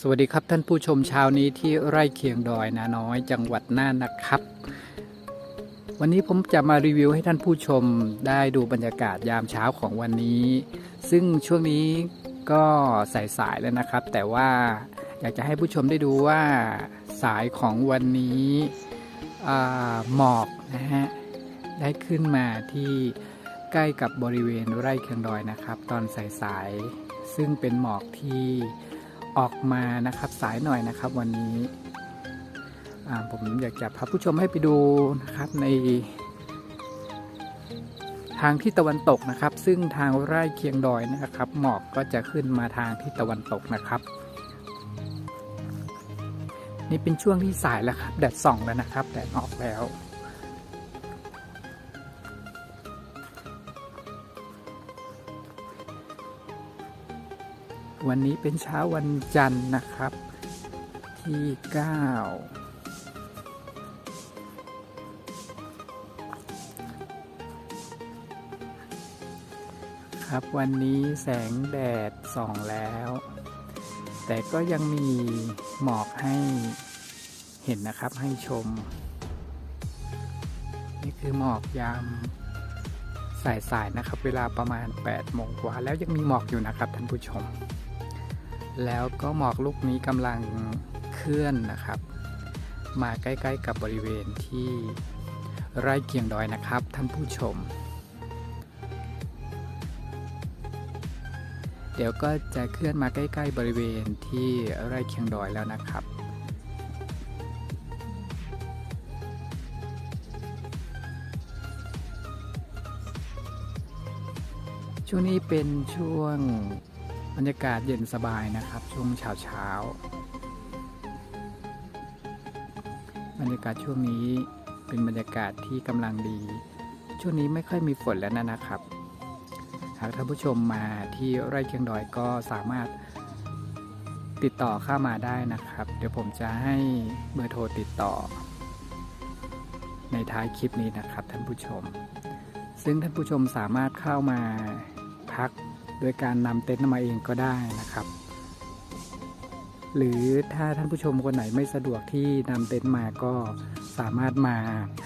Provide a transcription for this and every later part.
สวัสดีครับท่านผู้ชมเช้านี้ที่ไร่เคียงดอยนาน้อยจังหวัดน่านนะครับ วันนี้ผมจะมารีวิวให้ท่านผู้ชมได้ดูบรรยากาศยามเช้าของวันนี้ ซึ่งช่วงนี้ก็สายๆแล้วนะครับ แต่ว่าอยากจะให้ผู้ชมได้ดูว่าสายของวันนี้หมอกนะฮะได้ขึ้นมาที่ใกล้กับบริเวณไร่เคียงดอยนะครับ ตอนสายๆซึ่งเป็นหมอกที่ ออกมานะครับสายหน่อยนะครับ วันนี้ผมอยากจะพาผู้ชมให้ไปดูนะครับใน ทางที่ตะวันตกนะครับ ซึ่งทางไร่เคียงดอยนะครับหมอกก็จะขึ้นมาทางที่ตะวันตกนะครับ นี่เป็นช่วงที่สายแล้วครับแดดส่องแล้วนะครับแดดออกแล้ว วันนี้เป็นเช้าวันจันทร์นะครับ ที่ 9 ครับวันนี้แสงแดดส่องแล้ว แต่ก็ยังมีหมอกให้เห็นนะครับให้ชม นี่คือหมอกยามสายๆนะครับ เวลาประมาณ8โมงกว่า แล้วยังมีหมอกอยู่นะครับท่านผู้ชม แล้วก็หมอกลูกนี้กำลังเคลื่อนนะครับ มาใกล้ๆกับบริเวณที่ไร่เกียงดอยนะครับท่านผู้ชม เดี๋ยวก็จะเคลื่อนมาใกล้ๆบริเวณที่ไร่เคียงดอยแล้วนะครับช่วงนี้เป็นช่วง บรรยากาศเย็นสบายนะครับ ช่วงเช้าเช้าบรรยากาศช่วงนี้เป็นบรรยากาศที่กำลังดี ช่วงนี้ไม่ค่อยมีฝนแล้วนะนะครับ หากท่านผู้ชมมาที่ไร่เชียงดอยก็สามารถติดต่อเข้ามาได้นะครับ เดี๋ยวผมจะให้เบอร์โทรติดต่อ ในท้ายคลิปนี้นะครับท่านผู้ชม ซึ่งท่านผู้ชมสามารถเข้ามาพัก โดยการนำเต็นท์มาเองก็ได้นะครับ หรือถ้าท่านผู้ชมคนไหนไม่สะดวกที่นำเต็นท์มาก็สามารถมา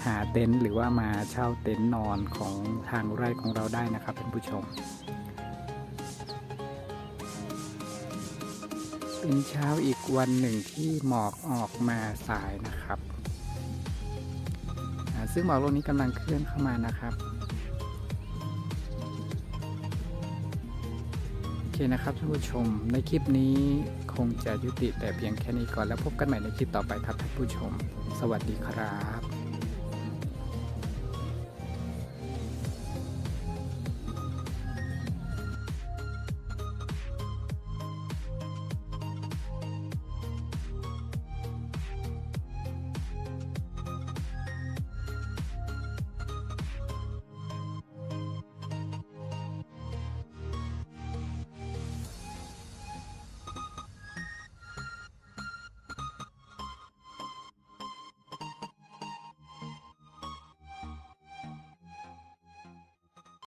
หาเต็นท์หรือว่ามาเช่าเต็นท์นอนของทางไร่ของเราได้นะครับท่านผู้ชม เป็นเช้าอีกวันหนึ่งที่หมอกออกมาสายนะครับ ซึ่งหมอกลูกนี้กำลังเคลื่อนเข้ามานะครับ นะครับท่านผู้ชม ในคลิปนี้คงจะยุติแต่เพียงแค่นี้ก่อนแล้วพบกันใหม่ในคลิปต่อไปครับท่านผู้ชม สวัสดีครับ